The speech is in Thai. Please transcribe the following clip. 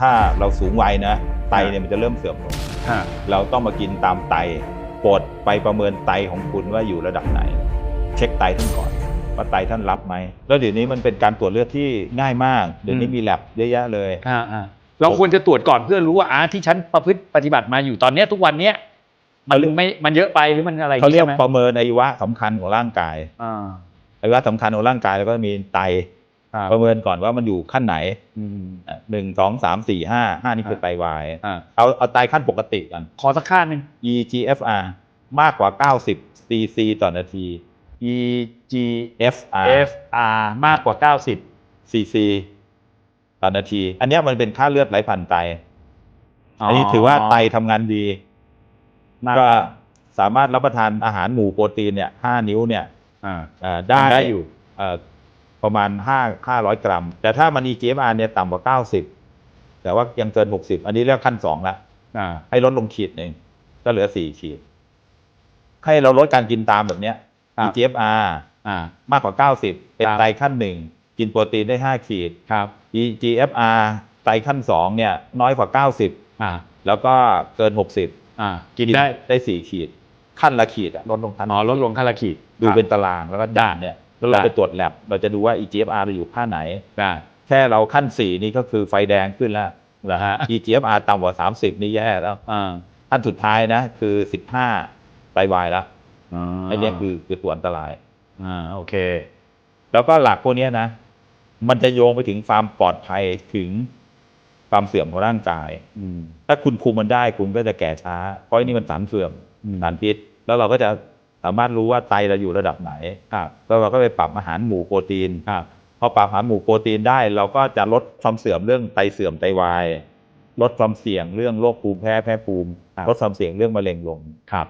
ถ้าเราสูงวัยนะไตเนี่ยมันจะเริ่มเสื่อมลงฮะเราต้องมากินตามไตโปรดไปประเมินไตของคุณว่าอยู่ระดับไหน เช็คไตท่านก่อนว่าไตท่านรับไหม แล้วเดี๋ยวนี้มันเป็นการตรวจเลือดที่ง่ายมาก เดี๋ยวนี้มีแลบเยอะแยะเลยฮะฮะเราควรจะตรวจก่อนเพื่อรู้ว่าอ่าที่ฉันประพฤติปฏิบัติมาอยู่ตอนเนี้ยทุกวันเนี้ยมันไม่มันเยอะไปหรือมันอะไรเขาเรียกใช่ไหมประเมินอวัยวะสำคัญของร่างกายอ่าอวัยวะสำคัญของร่างกายแล้วก็มีไตครับ ประเมินก่อนว่ามันอยู่ขั้นไหนอืมอะหนึ่งสองสามสี่ห้าห้านี่คือไตวายอ่าเอาเอาไตขั้นปกติกันขอสักค่าหนึ่ง EGFR มากกว่า 90 cc ต่อนาที EGFR FR มากกว่า 90 cc ต่อนาที อันเนี้ยมันเป็นค่าเลือดไหลผ่านไต อันนี้ถือว่าไตทำงานดีมากก็สามารถรับประทานอาหารหมู่โปรตีนเนี่ยห้านิ้วเนี่ยอ่าเอ่อได้ได้อยู่เอ่อ ประมาณ5 500 กรัม แต่ถ้ามัน EGFR เนี่ยต่ำกว่า 90 แต่ว่ายังเกิน 60 อันนี้เรียกขั้น2ละอ่าให้ลดลงขีดหนึ่งก็เหลือ 4 ขีด ให้เราลดการกินตามแบบเนี้ยครับ EGFR อ่ามากกว่า 90 เป็นครับไตขั้นหนึ่งกินโปรตีนได้ 5 ขีดครับ EGFR ไตขั้น2เนี่ยน้อยกว่าอ่า90 แล้วก็เกิน 60อ่ากินได้ได้ 4 ขีด ขั้นละขีดอะลดลงทันอ๋อลดลงค่าละขีด ดูเป็นตารางแล้วก็ด่านเนี่ย แล้วเราได้ไปตรวจแลบเราจะดูว่า EGFR เราอยู่ค่าไหน ได้แค่เราขั้น4นี่ก็คือไฟแดงขึ้นแล้วเหรอฮะ EGFR ต่ำกว่า30นี่แย่แล้วอ่าขั้นสุดท้ายนะ คือ15ไตวายแล้วอ๋อไอ้เนี่ยคือคือตัวอันตราย อ่าโอเค แล้วก็หลักพวกเนี้ยนะ มันจะโยงไปถึงความปลอดภัยถึงความเสื่อมของร่างกายอืมถ้าคุณคุมมันได้คุณก็จะแก่ช้า เพราะอันนี่มันสารเสื่อมอืมสารพิษ แล้วเราก็จะ สามารถรู้ว่าไตเราอยู่ระดับไหนครับแล้วเราก็ไปปรับอาหารหมู่โปรตีนครับพอปรับอาหารหมู่โปรตีนได้ เราก็จะลดความเสื่อมเรื่องไตเสื่อมไตวาย ลดความเสี่ยงเรื่องโรคภูมิแพ้แพ้ภูมิครับลดความเสี่ยงเรื่องมะเร็งลงครับ